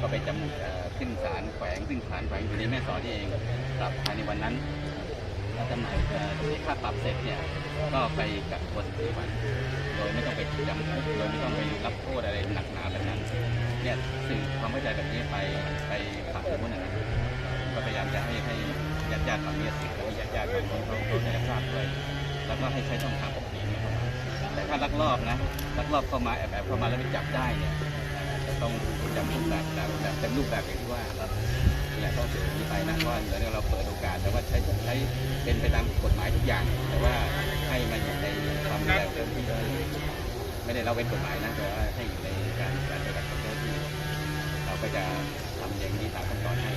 ก็ไปจำขึ้นศาลแขวงซึ่งศาลแขวงอยู่ในแม่สอดนี่เองปรับภายในวันนั้นถ้าจำหน่ายเอ่อเสียค่าปรับเสร็จเนี่ยก็ไปกักตัว14วันโดยไม่ต้องไปจำคุกโดยไม่ต้องไปรับโทษอะไรหนักหนาแบบนั้นเนี่ยสื่อความเข้าใจแบบนี้ไปไปขับสมมตินะครับก็พยายามจะให้ให้ญาติญาติฝั่งนี้สิแล้วญาติญาติฝั่งนี้เขาเขาได้ทราบด้วยแล้วก็ให้ใช้ช่องทางปกติเข้ามาแต่ถ้าลักลอบนะลักลอบเข้ามาแอบแอบเข้ามาแล้วไปจับได้เนี่ย ต้องจำรูปแบบแบบแบบเต็มรูปแบบอย่างที่ว่าครับเนี่ยต้องเสียนี้ไปนะว่าเหนือเนี่ยเราเปิดโอกาสแต่ว่าใช้ใช้เป็นไปตามกฎหมายทุกอย่าง แต่ว่าให้มาอยู่ในความดูแลของเจ้าหน้าที่ด้วยไม่ได้เราเป็นกฎหมายนะแต่ว่าให้อยู่ในการการปฏิบัติของเจ้าหน้าที่เราก็จะทำอย่างนี้ตามขั้นตอนให้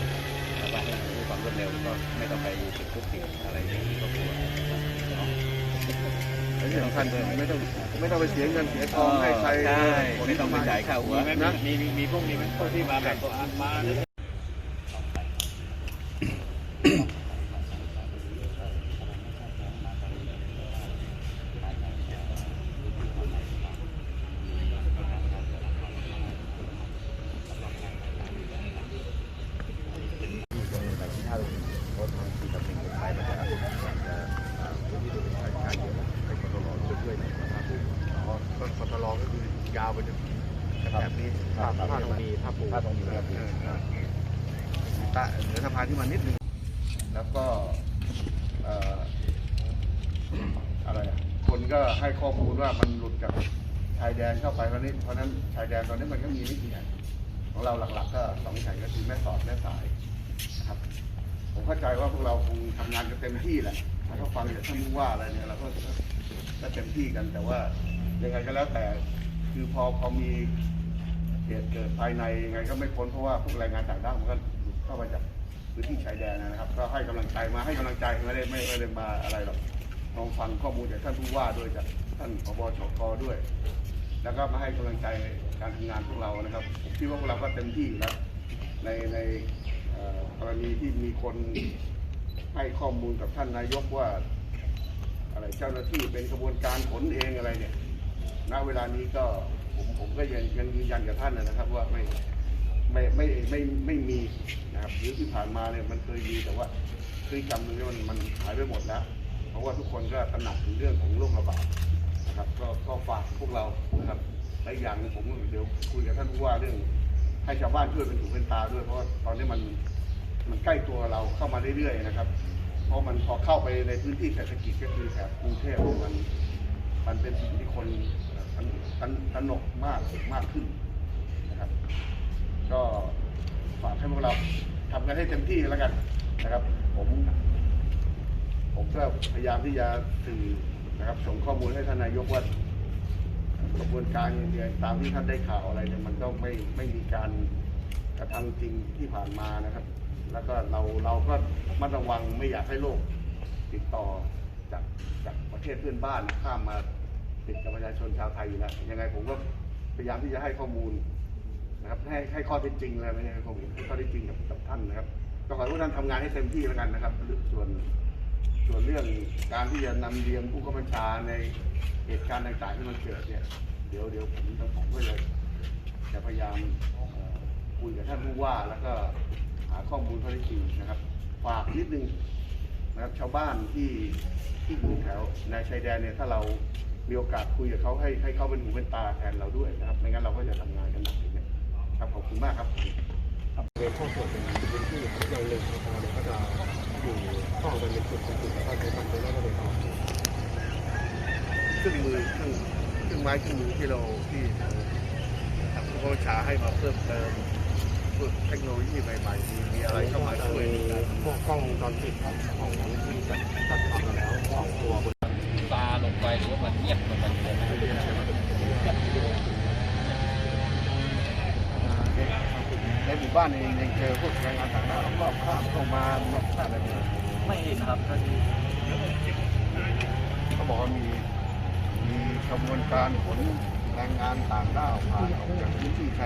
แล้วก็ให้ความรวดเร็วก็ไม่ต้องไปติดคุกติดอะไรอย่างที่เขากลัวเนาะและ ที่สำคัญคือไม่ต้องไม่ต้องไปเสียเงินเสียทองให้ใครใช่ผลไม่ต้องไปจ่ายค่าหัวมีไหมมีมีมีพวกนี้ไหมพวกที่มาแบบตัวอันมาแล้วแบบที่ท่านรถทางสี่กับหนึ่งไปมันจะจะพื้นที่ตรงนี้ใช้ใช้เยอะนะให้กท ลยช่วยหน่อยนะครับอ๋อกทลก็คือยาวไปจนแบบนี้ภาพภาตรงนี้ภาปูภาตรงนี้ครับตะเหนือสะพานที่มันนิดนึงแล้วก็เอ่ออะไรอะคนก็ให้ข้อมูลว่ามันหลุดจากชายแดนเข้าไปเพราะนี้เพราะนั้นชายแดนตอนนี้มันก็มีไม่กี่แห่งของเราหลักๆ ก็สองแห่งก็คือแม่สอดแม่สายครับ ผมเข้าใจว่าพวกเราคงทำงานกันเต็มที่แหละถ้าเขาฟังจากท่านผู้ว่าอะไรเนี่ยเราก็ ก็เต็มที่กันแต่ว่ายังไงก็แล้วแต่ คือพอพอมีเหตุเกิดภายในยังไงก็ไม่พ้นเพราะว่าพวกแรงงานต่างด้าวมันก็เข้ามาจากพื้นที่ชายแดนนะครับ ก็ให้กำลังใจมาให้กำลังใจไม่ได้ไม่ได้มาอะไรหรอกลองฟังข้อมูลจากท่านผู้ว่าด้วยจากท่านผบชกด้วย แล้วก็มาให้กำลังใจการทำงานพวกเรานะครับผมคิดว่าพวกเราก็เต็มที่แล้วในในกรณีที่มีคนให้ข้อมูลกับท่านนายกว่า อะไรเจ้าหน้าที่เป็นกระบวนการขนเองอะไรเนี่ยณเวลานี้ก็ผมผมก็ยังยังยืนยันกับท่านนะครับ ว่าไม่ไม่ไม่ไม่ไม่มีนะครับหรือที่ผ่านมาเนี่ยมันเคยมีแต่ว่าพฤติกรรมตรงนี้มันมันหายไปหมดแล้ว เพราะว่าทุกคนก็ตระหนักถึงเรื่องของโรคระบาดนะครับ ก็ก็ฝากพวกเรานะครับและอีกอย่างหนึงผมเดี๋ยวคุยกับท่านผู้ว่าเรื่อง ให้ชาวบ้านช่วยเป็นหูเป็นตาด้วยเพราะว่าตอนนี้มันมันใกล้ตัวเราเข้ามาเรื่อยๆนะครับ ราะมันพอเข้าไปในพื้นที่เศรษฐกิจก็คือแถบกรุงเทพมันมันเป็นสิ่งที่คนตระตระตระหนกมากมากขึ้นนะครับ ก็ฝากให้พวกเราทำกันให้เต็มที่แล้วกันนะครับ ผมผมก็พยายามที่จะสื่อนะครับ ส่งข้อมูลให้ท่านนายกว่ากระบวนการเนี่ยตามที่ท่านได้ข่าวอะไรเนี่ยมันก็ไม่ไม่มีการกระทำจริงที่ผ่านมานะครับ แล้วก็เราเราก็มัดระวังไม่อยากให้โรคติดต่อจากจากประเทศเพื่อนบ้านข้ามมาติดกับประชาชนชาวไทยอยู่แล้วยังไงผมก็พยายามที่จะให้ข้อมูลนะครับให้ให้ข้อเท็จจริงเลยไม่ใช่ข้อมูลให้ข้อเท็จจริงกับกับท่านนะครับก็ขอให้ท่านทำงานให้เต็มที่แล้วกันนะครับ ส่วนส่วนเรื่องการที่จะนำเรียนผู้กำกับชาในเหตุการณ์ต่างๆที่มันเกิดเนี่ยเดี๋ยวเดี๋ยวผมจะผมก็จะจะพยายามคุยกับท่านผู้ว่าแล้วก็าข้อมูลข้อเท็จจริงนะครับฝากนิดนึงนะครับชาวบ้านที่ที่อยู่แถวในชายแดนเนี่ยถ้าเรามีโอกาสคุยกับเขาให้ให้เขาเป็นหูเป็นตาแทนเราด้วยนะครับไม่งั้นเราก็จะทำงานกันหนักอย่างเงี้ยครับขอบคุณมากครับเป็นข้อส่วนเป็นพื้นที่ของเราเลยพอเนี่ยก็จะอยู่ข้องกันเป็นจุดเป็นจุดแล้วก็ใช้ทำไปแล้วก็เลยต่อเครื่องมือเครื่องเครื่องไม้เครื่องมือที่เราที่ทางทางผู้บัญชาให้มาเพิ่มเติม พวกเทคโนโลยีใหม่ๆมีอะไรเข้ามาช่วยพวกกล้องวงจรปิดครับของที่จัดจัดทำแล้วสองตัวบนตาลงไปหรือว่ามันเงียบลงไปเลยนในหมู่บ้านเองยังเจอพวกแรงงานต่างด้าวรอบข้ามเข้ามารอบข้ามอะไรเนี่ยไม่เห็นครับท่านเขาบอกว่ามีมีกระบวนการขนแรงงานต่างด้าวผ่านออกจากพื้นที่